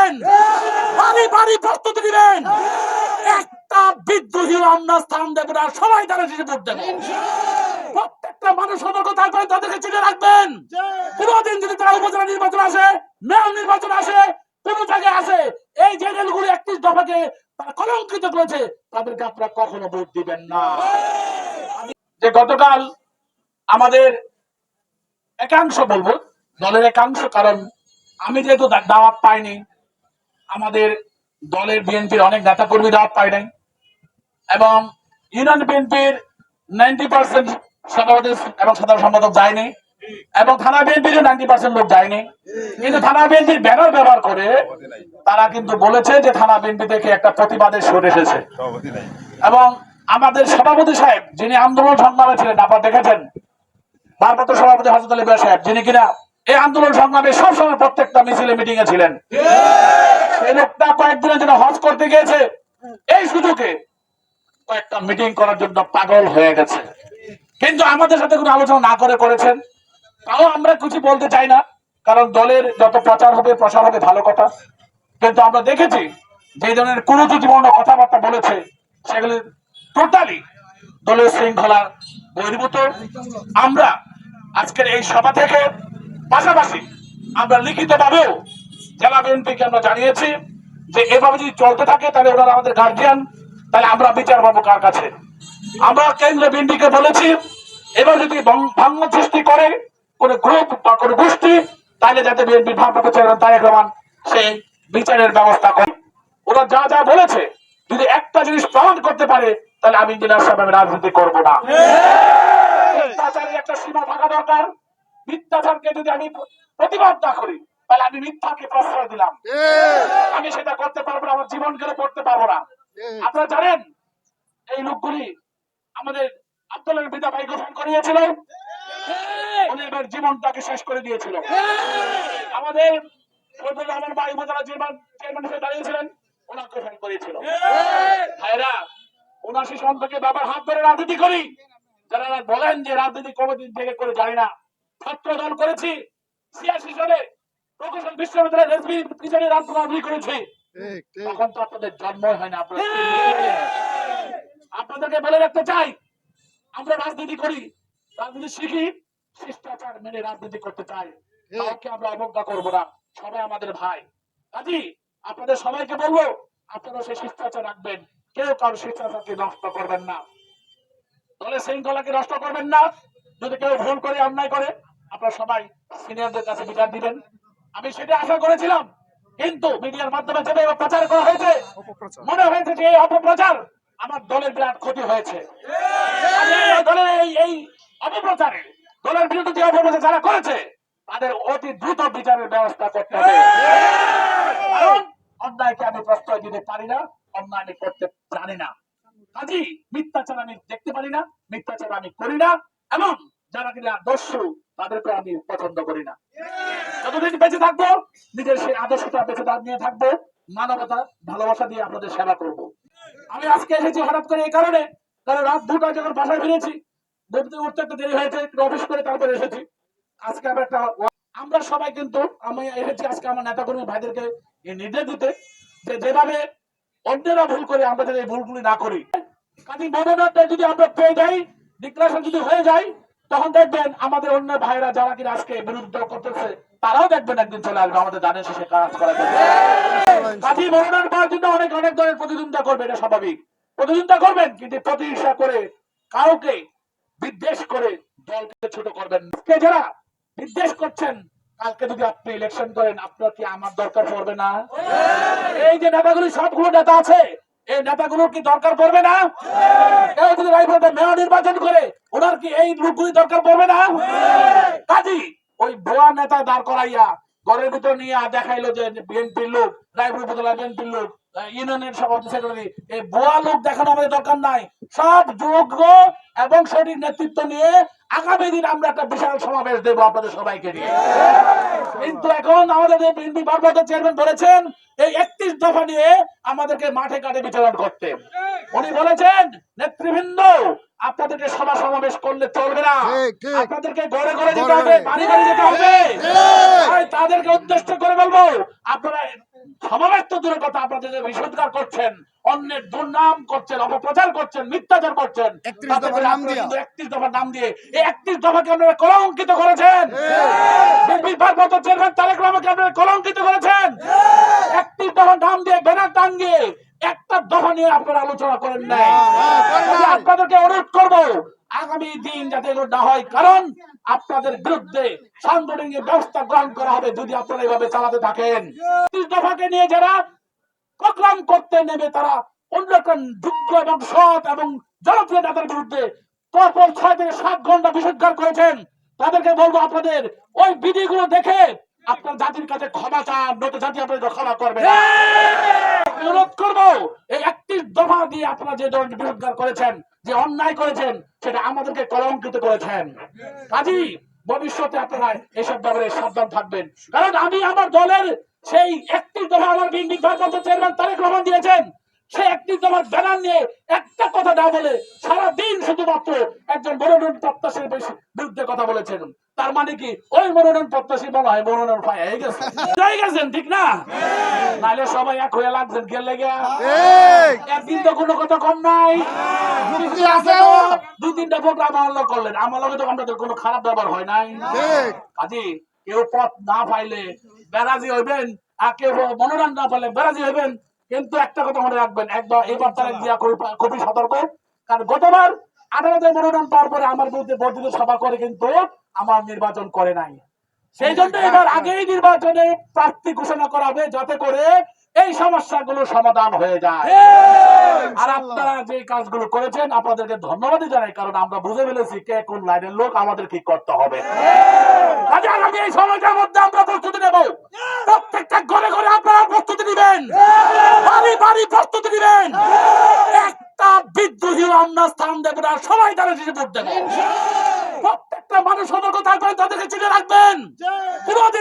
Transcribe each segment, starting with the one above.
দিবেন। বাড়ি বাড়ি প্রস্তুতি দিবেন একটা বিদ্রোহী আমরা স্থান দেবো না, সবাই তারা শেষে ভোট প্রত্যেকটা মানুষ সতর্ক থাকবেন, তাদেরকে চিনে রাখবেন। যদি তারা উপজেলা নির্বাচন আসে, মেয়র নির্বাচন আসে জায়গায় আসে, এই যে রেলগুলি একত্রিশ দফাকে কলঙ্কিত করেছে, তাদেরকে আপনারা কখনো ভোট দিবেন না। যে গতকাল আমাদের একাংশ বলব, দলের একাংশ, কারণ আমি যেহেতু দাওয়াত পাইনি আমাদের দলের বিএনপির অনেক নেতা কর্মী দাওয়াত পাই নাই। এবং ইউনিয়ন বিএনপির নাইনটি পার্সেন্ট সভাপতি এবং সাধারণ সম্পাদক যায়নি এবং থানা বিএনপির নাইনটি পার্সেন্ট লোক যায়নি কিন্তু থানা বিএনপির ব্যানার ব্যবহার করে তারা কিন্তু বলেছে যে থানা বিএনপি থেকে একটা প্রতিবাদের সুর এসেছে। এবং আমাদের সভাপতি সাহেব, যিনি আন্দোলন সংগ্রামে ছিলেন আপনারা দেখেছেন? ভারপ্রাপ্ত সভাপতি হাজরত আলী সাহেব, যিনি কিনা এই আন্দোলন সংগ্রামে সবসময় প্রত্যেকটা মিছিলে মিটিং এ ছিলেন। সেই লোকটা কয়েকদিনের জন্য হজ করতে গিয়েছে। এই সুযোগে কয়েকটা মিটিং করার জন্য পাগল হয়ে গেছে। কিন্তু আমাদের সাথে কোনো আলোচনা না করে করেছেন। তাও আমরা কিছু বলতে চাই না, কারণ দলের যত প্রচার হবে, প্রসার হবে, ভালো কথা। কিন্তু আমরা দেখেছি যে ধরনের কুরুচিপূর্ণ কথাবার্তা বলেছে, সেগুলি টোটালি দলীয় শৃঙ্খলা বহির্ভূত। আমরা আজকের এই সভা থেকে পাশাপাশি আমরা লিখিত ভাবেও জেলা বিএনপিকে আমরা জানিয়েছি যে এভাবে যদি চলতে থাকে তাহলে ওনারা আমাদের গার্জিয়ান তাহলে আমরা বিচার পাবো কার কাছে। আমরা কেন্দ্রীয় বিএনপিকে বলেছি এবার যদি ভং- ভাঙন সৃষ্টি করে কোন গ্রুপ বা কোন গোষ্ঠী তাহলে যাতে বিএনপি ভারপ্রাপ্ত চেয়ারম্যান তারেক রহমান সেই বিচারের ব্যবস্থা করে। ওরা যা যা বলেছে যদি একটা জিনিস প্রমাণ করতে পারে তাহলে আমি ইঞ্জিনিয়ার সাহেব আমি রাজনীতি করব না। মিথ্যাচারের একটা সীমা থাকা দরকার। মিথ্যাচারকে যদি আমি প্রতিবাদ না করি তাহলে আমি মিথ্যাকে প্রশ্রয় দিলাম। আমি সেটা করতে পারব না আমার জীবন গেলে করতে পারব না। আপনারা জানেন এই লোকগুলি আমাদের আব্দুল্লাহ পিতা ভাই গঠন করিয়েছিল। উনি এবার জীবনটাকে শেষ করে দিয়েছিল। আমাদের ফজলুর রহমান ভাই উপজেলা চেয়ারম্যান চেয়ারম্যান হিসেবে দাঁড়িয়েছিলেন গঠন ভাইরা উনাশি সন থেকে বাবার হাত ধরে রাজনীতি করি। যারা বলেন যে রাজনীতি কমিটি থেকে করে জানি না ছাত্র দল করেছি ছিয়াশি সালে প্রকৌশল বিশ্ববিদ্যালয়ের এসবি পিছনে রাজনীতি করেছি। ঠিক ঠিক। তখন তো আপনাদের জন্মই হয় না আপনারা আপনাদেরকে বলে রাখতে চাই আমরা রাজনীতি করি। রাজনীতি শিখি শিষ্টাচার মেনে রাজনীতি করতে চাই। কাউকে আমরা অবজ্ঞা করব না সবাই আমাদের ভাই। কাজী আপনাদের সবাইকে বলব আপনারা সেই শিষ্টাচার রাখবেন। কেউ কারও শিষ্টাচারকে নষ্ট করবেন না। দলের শৃঙ্খলাকে নষ্ট করবেন না। যদি কেউ ভুল করে অন্যায় করে আপনারা সবাই সিনিয়রদের কাছে বিচার দিবেন। আমি সেটা আশা করেছিলাম কিন্তু মিডিয়ার মাধ্যমে যেভাবে প্রচার করা হয়েছে মনে হয়েছে যে এই অপপ্রচার আমার দলের বিরাট ক্ষতি হয়েছে। দলের এই এই অপপ্রচারে দলের বিরুদ্ধে যে অপপ্রচার যারা করেছে তাদের অতি দ্রুত বিচারের ব্যবস্থা করতে হবে। কারণ অন্যায়কে আমি প্রশ্রয় দিতে পারি না অন্যায় আমি করতে জানি না। কাজী মিথ্যাচার আমি দেখতে পারি না মিথ্যাচার আমি করি না এবং যারা কিনা দস্যু তাদেরকে আমি পছন্দ করি না। যতদিন বেঁচে থাকব, নিজের সেই আদর্শটা বেঁচে নিয়ে থাকব, মানবতা, ভালোবাসা দিয়ে আপনাদের সেবা করব। আমি আজকে এসেছি হঠাৎ করে এই কারণে, কারণ রাত দুটায় যখন বাসায় ফিরেছি উঠতে একটু দেরি হয়েছে, একটু অফিস করে তারপরে এসেছি। আজকে আবার একটা আমরা সবাই কিন্তু, আমি এসেছি আজকে আমার নেতা কর্মী ভাইদেরকে নির্দেশ দিতে, যে যেভাবে অন্যেরা ভুল করে আমরা যাতে এই ভুলগুলি না করি। কাজে মনোনয়নটা যদি আমরা পেয়ে যাই ডিক্লারেশন যদি হয়ে যায় তখন দেখবেন আমাদের অন্য ভাইরা যারা কিনা আজকে বিরুদ্ধ করতেছে, তারাও দেখবেন একদিন চলে আসবে আমাদের দানের শেষে কাজ করা মনোনয়ন পাওয়ার জন্য অনেক অনেক ধরনের প্রতিদ্বন্দ্বিতা করবে, এটা স্বাভাবিক। প্রতিদ্বন্দ্বিতা করবেন, কিন্তু প্রতিহিংসা করে কাউকে বিদ্বেষ করে দলকে ছোট করবেন। আজকে যারা বিদ্বেষ করছেন, কালকে যদি আপনি ইলেকশন করেন, আপনার কি আমার দরকার পড়বে না? এই যে নেতাগুলি সবগুলো নেতা আছে এই নেতাগুলোর কি দরকার পড়বে না? কেউ যদি রাইফেলটা মেয়র নির্বাচন করে, ওনার কি এই লোকগুলি দরকার পড়বে না? কাজী, ওই ভুয়া নেতা দাঁড় করাইয়া ঘরের ভিতর নিয়ে দেখাইলো যে বিএনপির লোক রায়পুর উপজেলা বিএনপির লোক, ইউনিয়নের সভাপতি, সেক্রেটারি, এই ভুয়া লোক দেখানো আমাদের দরকার নাই। সব যোগ্য এবং সঠিক নেতৃত্ব নিয়ে আগামী দিন আমরা একটা বিশাল সমাবেশ দেবো আপনাদের সবাইকে নিয়ে। কিন্তু এখন আমাদের বিএনপি ভারপ্রাপ্ত চেয়ারম্যান বলেছেন এই একত্রিশ দফা নিয়ে আমাদেরকে মাঠে ঘাটে বিচরণ করতে। উনি বলেছেন নেতৃবৃন্দ আপনাদেরকে সভা সমাবেশ করলে চলবে না। আপনাদেরকে ঘরে ঘরে যেতে হবে বাড়ি বাড়ি যেতে হবে। তাদেরকে উদ্দেশ্য করে বলব আপনারা সমাবেশ তো দূরের কথা আপনাদের যে বিশুদ্ধার করছেন অন্যের দুর্নাম করছেন অপপ্রচার করছেন মিথ্যাচার করছেন 31 তাতে করে দফার নাম আপনারা দিয়া। কিন্তু একত্রিশ দফার নাম দিয়ে এই একত্রিশ দফাকে আপনারা কলঙ্কিত করেছেন। বিএনপির ভারপ্রাপ্ত চেয়ারম্যান তারেক রহমানকে আপনারা কলঙ্কিত করেছেন। একত্রিশ দফার নাম দিয়ে ব্যানার টাঙ্গিয়ে একটা দফা নিয়ে আপনারা আলোচনা করেন নাই। আমি আপনাদেরকে অনুরোধ করব আগামী দিন যাতে না হয় কারণ আপনাদের বিরুদ্ধে সাংগঠনিক ব্যবস্থা গ্রহণ করা হবে যদি আপনারা এইভাবে চালাতে থাকেন। দফাকে নিয়ে যারা প্রোগ্রাম করতে নেবে তারা অন্যরকম যোগ্য এবং সৎ এবং জনপ্রিয় নেতার বিরুদ্ধে পরপর ছয় থেকে সাত ঘণ্টা বিষোদ্গার করেছেন। তাদেরকে বলব আপনাদের ওই বিধিগুলো দেখে আপনার জাতির কাছে ক্ষমা চান নয়তো জাতি আপনাদের ক্ষমা করবে অনুরোধ করব এই একত্রিশ দফা দিয়ে আপনারা যে দলকে বিরোধগার করেছেন, যে অন্যায় করেছেন, সেটা আমাদেরকে কলঙ্কিত করেছেন। কাজী, ভবিষ্যতে আপনারা এসব ব্যাপারে সাবধান থাকবেন। কারণ আমি আমার দলের সেই একত্রিশ দফা আমার বিএনপি ভারপ্রাপ্ত চেয়ারম্যান তারেক রহমান দিয়েছেন। সেই একত্রিশ দফার ব্যানার নিয়ে একটা কথা না বলে সারা দিন শুধুমাত্র একজন মনোনয়ন প্রত্যাশীর বেশি- বিরুদ্ধে কথা বলেছেন। তার মানে কি? ওই মনোনয়ন প্রত্যাশী বলা হয় মনোনয়ন পায়। হয়ে গেছে। হয়ে গেছেন ঠিক না? নাহলে সবাই এক হয়ে লাগছেন গেলে একদিন তো কোনো কথা কম নাই। দু তিনটা প্রোগ্রাম আমল করলেন। আমার লগে তো আমাদের কোনো খারাপ ব্যবহার হয় নাই। কাজী কেউ পথ না পাইলে বেরাজি হইবেন আর কেউ মনোনয়ন না পাইলে বেরাজি হইবেন। কিন্তু একটা কথা মনে রাখবেন, একবার এবার তারা গিয়া খুবই- সতর্ক। কারণ গতবার আদালতের মনোনয়ন পাওয়ার পরে আমার বিরুদ্ধে বর্ধিত সভা করে কিন্তু আমার নির্বাচন করে নাই। সেই জন্য এবার আগেই নির্বাচনে প্রার্থী ঘোষণা করা হবে, যাতে করে এই সমস্যাগুলো সমাধান হয়ে যায়। আপনারা যে কাজগুলো করেছেন, আপনাদেরকে ধন্যবাদই জানাই, কারণ আমরা বুঝে ফেলেছি কে কোন লাইনের লোক আমাদের কি করতে হবে। আগামী এই সময়টার মধ্যে আমরা প্রস্তুতি নেব। প্রত্যেকটা ঘরে ঘরে আপনারা প্রস্তুতি নেবেন। বাড়ি বাড়ি প্রস্তুতি নেবেন। একটা বিদ্রোহী আমরা স্থান দেব না, সবাই তারা প্রত্যেকটা মানুষ সতর্ক থাকবেন, তাদেরকে রাখবেন।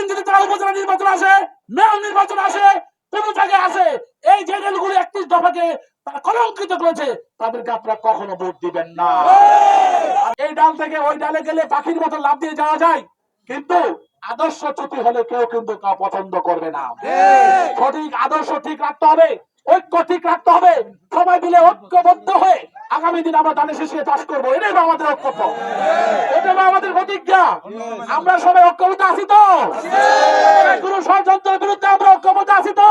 যদি তারা উপজেলা নির্বাচন আসে, মেয়র নির্বাচন আসে, কোন জায়গায় আসে, এই যে দলগুলো একত্রিশ দফাকে তারা কলঙ্কিত করেছে। তাদেরকে আপনারা কখনো ভোট দিবেন না। এই ডাল থেকে ওই ডালে গেলে পাখির মতো লাভ দিয়ে যাওয়া যায়। কিন্তু আদর্শ চ্যুতি হলে কেউ কিন্তু তা পছন্দ করবে না। সঠিক আদর্শ ঠিক রাখতে হবে ঐক্য ঠিক রাখতে হবে। সবাই মিলে ঐক্যবদ্ধ হয়ে আগামী দিন আমরা ধানের শেষে চাষ করব। এটাই তো আমাদের ঐক্যত্ব এটা হলো আমাদের প্রতিজ্ঞা। আমরা সবাই ঐক্যবদ্ধ আছি তো। কোনো ষড়যন্ত্রের বিরুদ্ধে আমরা ঐক্যবদ্ধ আছি তো।